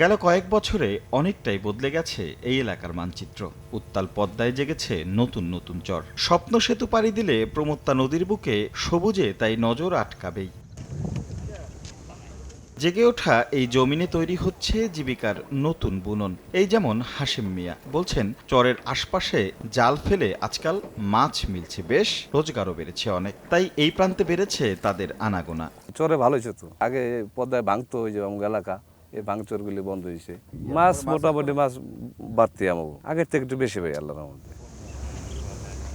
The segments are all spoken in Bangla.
গেল কয়েক বছরে অনেকটাই বদলে গেছে এই এলাকার মানচিত্র। উত্তাল পদ্মায় জেগেছে নতুন নতুন চর। স্বপ্ন সেতু পাড়ি দিলে প্রমত্তা নদীর বুকে সবুজে তাই নজর আটকাবেই। জেগে ওঠা এই জমিনে তৈরি হচ্ছে জীবিকার নতুন বুনন। এই যেমন হাসিম মিয়া বলছেন, চরের আশপাশে জাল ফেলে আজকাল মাছ মিলছে বেশ, রোজগারও বেড়েছে অনেক। তাই এই প্রান্তে বেড়েছে তাদের আনাগোনা। চরে ভালো হয়েছে তো আগে পদ্মায় ভাঙতো ওই যে এলাকা। এই ভাঙচুরগুলি বন্ধ হয়েছে। মাছ মোটামুটি মাছ বাড়তি আমাকে আগের থেকে একটু বেশি পাই আল্লাহর মধ্যে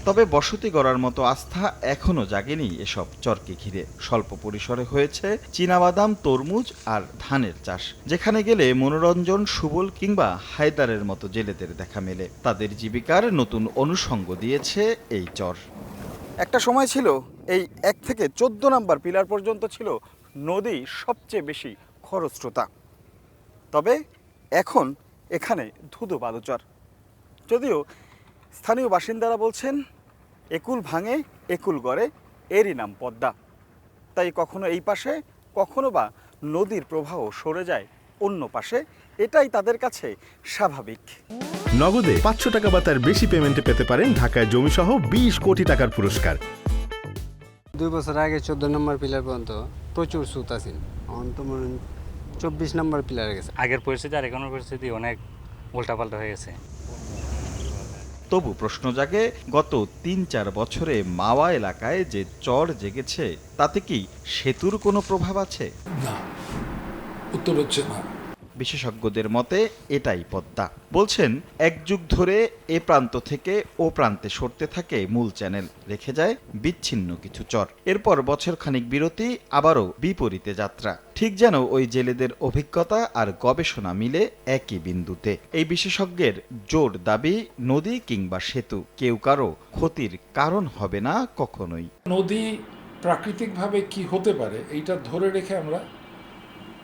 তবে বসতি গড়ার মতো আস্থা এখনও জাগেনি এসব চরকে ঘিরে। স্বল্প পরিসরে হয়েছে চীনাবাদাম তরমুজ আর ধানের চাষ। যেখানে গেলে মনোরঞ্জন সুবল কিংবা হায়দারের মতো জেলেদের দেখা মেলে। তাদের জীবিকার নতুন অনুষঙ্গ দিয়েছে এই চর। একটা সময় ছিল এই এক থেকে চোদ্দ নাম্বার পিলার পর্যন্ত ছিল নদী সবচেয়ে বেশি খরস্রোতা। তবে এখন এখানে ধুধু বালুচর। যদিও স্থানীয় বাসিন্দারা বলছেন একুল ভাঙে একুল গড়ে এরই নাম পদ্মা। তাই কখনো এই পাশে কখনো বা নদীর প্রবাহ সরে যায় অন্য পাশে এটাই তাদের কাছে স্বাভাবিক। নগদে পাঁচশো টাকা বা তার বেশি পেমেন্টে পেতে পারেন ঢাকায় জমিসহ বিশ কোটি টাকার পুরস্কার। দুই বছর আগে চোদ্দ নম্বর পিলার পর্যন্ত প্রচুর সুত আছিল। এখন তো মনে হয় চব্বিশ নম্বর প্লেয়ারে গেছে। আগের পরিস্থিতি আর এখনের পরিস্থিতি অনেক উল্টাপাল্টা হয়ে গেছে। তবু প্রশ্ন জাগে গত তিন চার বছরে মাওয়া এলাকায় যে চর জেগেছে তাতে কি সেতুর কোনো প্রভাব আছে? না উত্তর হচ্ছে না। বিশেষজ্ঞদের মতে এটাই পদ্মা। বলছেন, এক যুগ ধরে এ প্রান্ত থেকে ও প্রান্তে সরতে থাকে মূল চ্যানেল, রেখে যায় বিচ্ছিন্ন কিছু চর। এরপর বছর খানিক বিরতি, আবারও বিপরীতে যাত্রা। ঠিক যেন ওই জেলেদের অভিজ্ঞতা আর গবেষণা মিলে একই বিন্দুতে। এই বিশেষজ্ঞের জোর দাবি, নদী কিংবা সেতু, কেউ কারও ক্ষতির কারণ হবে না কখনোই। নদী প্রাকৃতিকভাবে কি হতে পারে, এইটা ধরে রেখে আমরা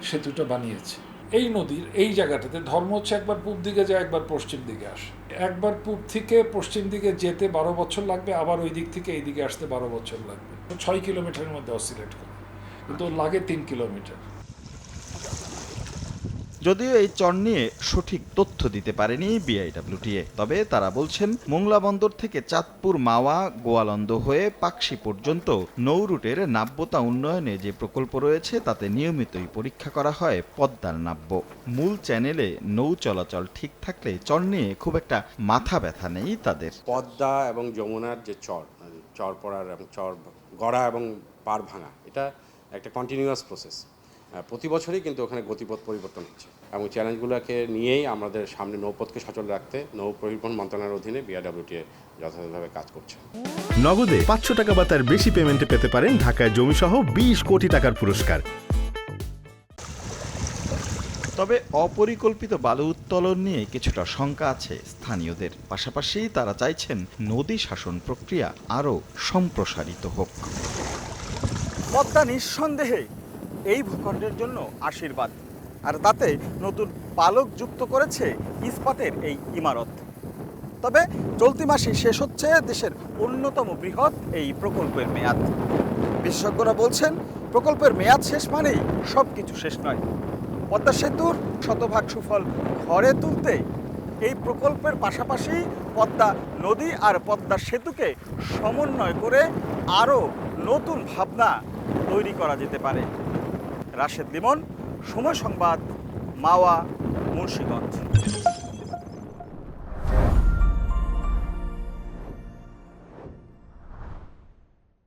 সেতুটা বানিয়েছি। এই নদীর, এই জায়গাটাতে ধর্ম হচ্ছে একবার পূব দিকে যায়, একবার পশ্চিম দিকে আসে। একবার পূব থেকে পশ্চিম দিকে যেতে বারো বছর লাগবে, আবার ওই দিক থেকে এই দিকে আসতে বারো বছর লাগবে। ছয় কিলোমিটারের মধ্যে অসিলেট করে। কিন্তু লাগে তিন কিলোমিটার। যদিও এই চর নিয়ে সঠিক তথ্য দিতে পারেনি বিআইডব্লিউটিএ, তবে তারা বলছেন, মোংলা বন্দর থেকে চাঁদপুর মাওয়া, গোয়ালন্দ হয়ে পাকশি পর্যন্ত নৌ রুটের নাব্যতা উন্নয়নে যে প্রকল্প রয়েছে, তাতে নিয়মিতই পরীক্ষা করা হয় পদ্মার নাব্য। মূল চ্যানেলে নৌ চলাচল ঠিক থাকলে চর নিয়ে খুব একটা মাথা ব্যথা নেই তাদের। পদ্মা এবং যমুনার যে চর মানে চর পড়ার এবং চর গড়া এবং পার ভাঙা, এটা একটা কন্টিনিউয়াস প্রসেস প্রতি বছরই কিন্তু ওখানে গতিপথ পরিবর্তন হচ্ছে। এবং চ্যালেঞ্জগুলোকে নিয়েই আমাদের সামনে নৌপথকে সচল রাখতে নৌ পরিবহন মন্ত্রণালয়ের অধীনে বিআরডব্লিউটিএ যথাযথভাবে কাজ করছে। নগদে পাঁচশো টাকা বা তার বেশি পেমেন্টে পেতে পারেন ঢাকায় জমিসহ বিশ কোটি টাকার পুরস্কার। তবে অপরিকল্পিত বালু উত্তোলন নিয়ে কিছুটা শঙ্কা আছে স্থানীয়দের। পাশাপাশি তারা চাইছেন নদী শাসন প্রক্রিয়া আরও সম্প্রসারিত হোক। পদ্মা নিঃসন্দেহে এই ভূখণ্ডের জন্য আশীর্বাদ। আর তাতে নতুন পালক যুক্ত করেছে ইস্পাতের এই ইমারত। তবে চলতি মাসে শেষ হচ্ছে দেশের অন্যতম বৃহৎ এই প্রকল্পের মেয়াদ। বিশেষজ্ঞরা বলছেন, প্রকল্পের মেয়াদ শেষ মানেই সব কিছু শেষ নয়। পদ্মা সেতুর শতভাগ সুফল ঘরে তুলতে এই প্রকল্পের পাশাপাশি পদ্মা নদী আর পদ্মা সেতুকে সমন্বয় করে আরও নতুন ভাবনা তৈরি করা যেতে পারে। রাশেদ লিমন সময় সংবাদ মাওয়া মুন্সিগঞ্জ।